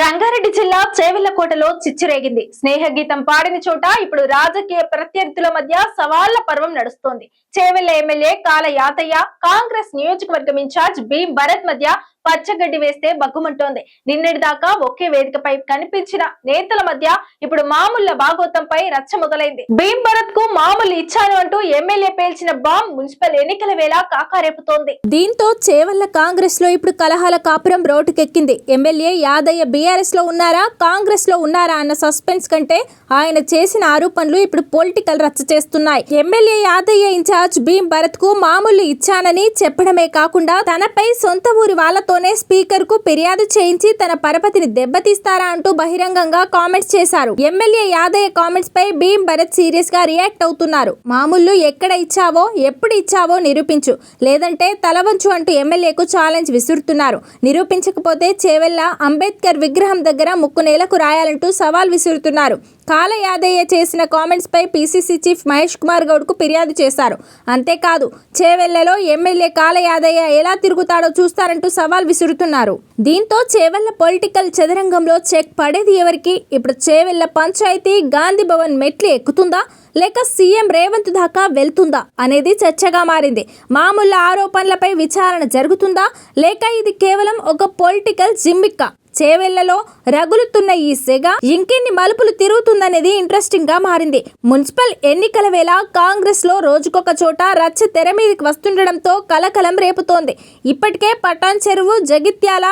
రంగారెడ్డి జిల్లా చేవెళ్ళకోటలో చిచ్చురేగింది. స్నేహ గీతం పాడిన చోట ఇప్పుడు రాజకీయ ప్రత్యర్థుల మధ్య సవాళ్ళ పర్వం నడుస్తోంది. చేవెళ్ళ ఎమ్మెల్యే కాల యాతయ్య కాంగ్రెస్ నియోజకవర్గం ఇన్ఛార్జ్ భీం భరత్ మధ్య పచ్చగడ్డి వేస్తే బగ్గుమంటోంది. నిన్నటి దాకా ఒకే వేదికపై కనిపించిన నేతల మధ్య ఇప్పుడు మామూళ్ళ భాగోతంపై రచ్చ మొదలైంది. భీం భరత్కు మామూలు ఇచ్చాను అంటూ ఎమ్మెల్యే పేల్చిన బాంబ్ మున్సిపల్ ఎన్నికల వేళ కాకారేపుతోంది. దీంతో చేవల్ల కాంగ్రెస్లో ఇప్పుడు కలహాల కాపురం రోడ్డుకెక్కింది. ఎమ్మెల్యే యాదయ్య బీఆర్ఎస్లో ఉన్నారా కాంగ్రెస్లో ఉన్నారా అన్న సస్పెన్స్ కంటే ఆయన చేసిన ఆరోపణలు ఇప్పుడు పొలిటికల్ రచ్చ చేస్తున్నాయి. ఎమ్మెల్యే యాదయ్య ఇన్ఛార్జ్ భీం భరత్కు మామూలు ఇచ్చానని చెప్పడమే కాకుండా తనపై సొంత ఊరి వాళ్ళతో స్పీకర్కు ఫిర్యాదు చేయించి తన పరపతిని దెబ్బతీస్తారా అంటూ బహిరంగంగా కామెంట్స్ చేశారు. ఎమ్మెల్యే యాదయ్య కామెంట్స్ పై భీమ్ భరత్ సీరియస్గా రియాక్ట్ అవుతున్నారు. మామూలు ఎక్కడ ఇచ్చావో ఎప్పుడు ఇచ్చావో నిరూపించు. లేదంటే తలవంచు అంటూ ఎమ్మెల్యేకు ఛాలెంజ్ విసురుతున్నారు. నిరూపించకపోతే చేవెళ్ళ అంబేద్కర్ విగ్రహం దగ్గర ముక్కు నేలకు రాయాలంటూ సవాల్ విసురుతున్నారు. కాల యాదయ్య చేసిన కామెంట్స్ పై పీసీసీ చీఫ్ మహేష్ కుమార్ గౌడ్కు ఫిర్యాదు చేశారు. అంతేకాదు చేవెళ్ళలో ఎమ్మెల్యే కాల యాదయ్య ఎలా తిరుగుతాడో చూస్తారంటూ సవాల్ విసురుతున్నారు. దీంతో చేవెళ్ళ పొలిటికల్ చదరంగంలో చెక్ పడేది ఎవరికి? ఇప్పుడు చేవెళ్ళ పంచాయతీ గాంధీ భవన్ మెట్లు ఎక్కుతుందా? లేక సీఎం రేవంత్ దాకా వెళ్తుందా? అనేది చర్చగా మారింది. మామూలు ఆరోపణలపై విచారణ జరుగుతుందా? లేక ఇది కేవలం ఒక పొలిటికల్ జిమ్మిక్క? చేవెళ్ళలో రగులుతున్న ఈ సెగ ఇంకెన్ని మలుపులు తిరుగుతుందనేది ఇంట్రెస్టింగ్గా మారింది. మున్సిపల్ ఎన్నికల వేళ కాంగ్రెస్లో రోజుకొక చోట రచ్చ తెర మీదకి వస్తుండడంతో కలకలం రేపుతోంది. ఇప్పటికే పటాన్ చెరువు జగిత్యాల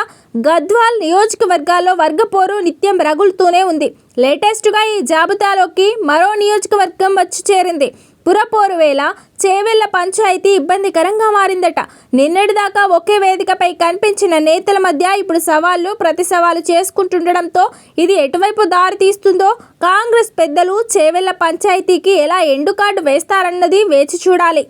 గద్వాల్ నియోజకవర్గాల్లో వర్గపోరు నిత్యం రగులుతూనే ఉంది. లేటెస్ట్గా ఈ జాబితాలోకి మరో నియోజకవర్గం వచ్చి చేరింది. పురపోరు వేళ చేవెళ్ళ పంచాయతీ ఇబ్బందికరంగా మారిందట. నిన్నటిదాకా ఒకే వేదికపై కనిపించిన నేతల మధ్య ఇప్పుడు సవాళ్ళు ప్రతి సవాలు చేసుకుంటుండడంతో ఇది ఎటువైపు దారి తీస్తుందో కాంగ్రెస్ పెద్దలు చేవెళ్ళ పంచాయతీకి ఎలా ఎండు కార్డు వేస్తారన్నది వేచి చూడాలి.